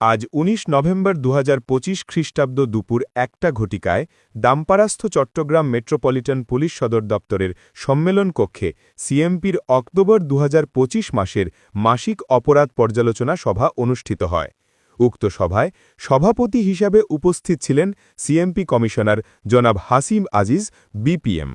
আজ ১৯ নভেম্বর দুহাজার পঁচিশ খ্রিস্টাব্দ দুপুর একটা ঘটিকায় দাম্পারাস্থ চট্টগ্রাম মেট্রোপলিটন পুলিশ সদর দপ্তরের সম্মেলন কক্ষে সিএমপির অক্টোবর দু হাজার পঁচিশ মাসের মাসিক অপরাধ পর্যালোচনা সভা অনুষ্ঠিত হয়। উক্ত সভায় সভাপতি হিসাবে উপস্থিত ছিলেন সিএমপি কমিশনার জনাব হাসিম আজিজ, বিপিএম।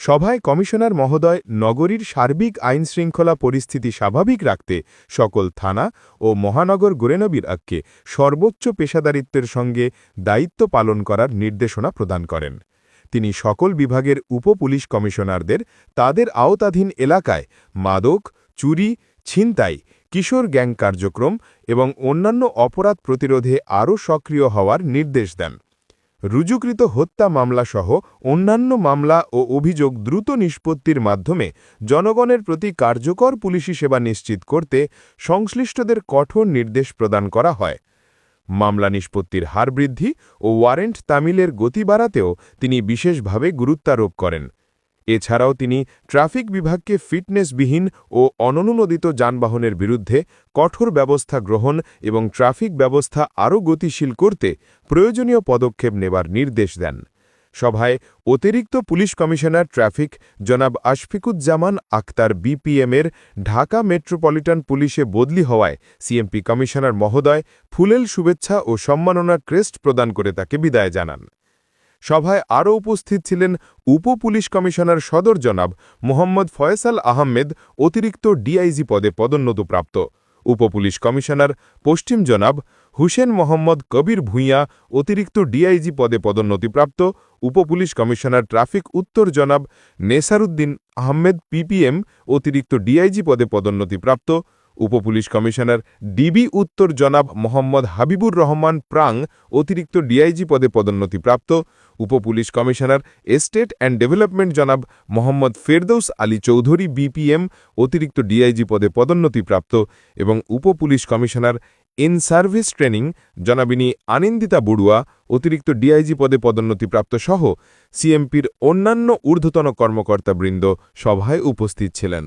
সভায় কমিশনার মহোদয় নগরীর সার্বিক আইনশৃঙ্খলা পরিস্থিতি স্বাভাবিক রাখতে সকল থানা ও মহানগর গোরেনবির আক্কে সর্বোচ্চ পেশাদারিত্বের সঙ্গে দায়িত্ব পালন করার নির্দেশনা প্রদান করেন। তিনি সকল বিভাগের উপপুলিশ কমিশনারদের তাদের আওতাধীন এলাকায় মাদক, চুরি, ছিনতাই, কিশোর গ্যাং কার্যক্রম এবং অন্যান্য অপরাধ প্রতিরোধে আরও সক্রিয় হওয়ার নির্দেশ দেন। রুজুকৃত হত্যা মামলাসহ অন্যান্য মামলা ও অভিযোগ দ্রুত নিষ্পত্তির মাধ্যমে জনগণের প্রতি কার্যকর পুলিশি সেবা নিশ্চিত করতে সংশ্লিষ্টদের কঠোর নির্দেশ প্রদান করা হয়। মামলা নিষ্পত্তির হার বৃদ্ধি ও ওয়ারেন্ট তামিলের গতি বাড়াতেও তিনি বিশেষভাবে গুরুত্বারোপ করেন। এছাড়াও তিনি ট্রাফিক বিভাগকে ফিটনেসবিহীন ও অননুমোদিত যানবাহনের বিরুদ্ধে কঠোর ব্যবস্থা গ্রহণ এবং ট্রাফিক ব্যবস্থা আরও গতিশীল করতে প্রয়োজনীয় পদক্ষেপ নেবার নির্দেশ দেন। সভায় অতিরিক্ত পুলিশ কমিশনার ট্রাফিক জনাব আশফিকুজ্জামান আক্তার বিপিএমের ঢাকা মেট্রোপলিটন পুলিশে বদলি হওয়ায় সিএমপি কমিশনার মহোদয় ফুলেল শুভেচ্ছা ও সম্মাননা ক্রেস্ট প্রদান করে তাকে বিদায় জানান। সভায় আরও উপস্থিত ছিলেন উপ পুলিশ কমিশনার সদর জনাব মোহাম্মদ ফয়সাল আহমেদ, অতিরিক্ত ডিআইজি পদে পদোন্নতপ্রাপ্ত। উপপুলিশ কমিশনার পশ্চিম জনাব হুসেন মোহাম্মদ কবির ভূঁইয়া, অতিরিক্ত ডিআইজি পদে পদোন্নতিপ্রাপ্ত উপপুলিশ কমিশনার ট্রাফিক উত্তর জনাব নেসারুদ্দিন আহমেদ, পিপিএম, অতিরিক্ত ডিআইজি পদে পদোন্নতিপ্রাপ্ত উপপুলিশ কমিশনার ডিবি উত্তর জনাব মোহাম্মদ হাবিবুর রহমান প্রাং অতিরিক্ত ডিআইজি পদে পদোন্নতিপ্রাপ্ত উপপুলিশ কমিশনার এস্টেট অ্যান্ড ডেভেলপমেন্ট জনাব মোহাম্মদ ফেরদৌস আলী চৌধুরী বিপিএম অতিরিক্ত ডিআইজি পদে পদোন্নতিপ্রাপ্ত এবং উপপুলিশ কমিশনার ইন সার্ভিস ট্রেনিং জনাবিনী আনিন্দিতা বড়ুয়া অতিরিক্ত ডিআইজি পদে পদোন্নতিপ্রাপ্ত সহ সিএমপির অন্যান্য ঊর্ধ্বতন কর্মকর্তাবৃন্দ সভায় উপস্থিত ছিলেন।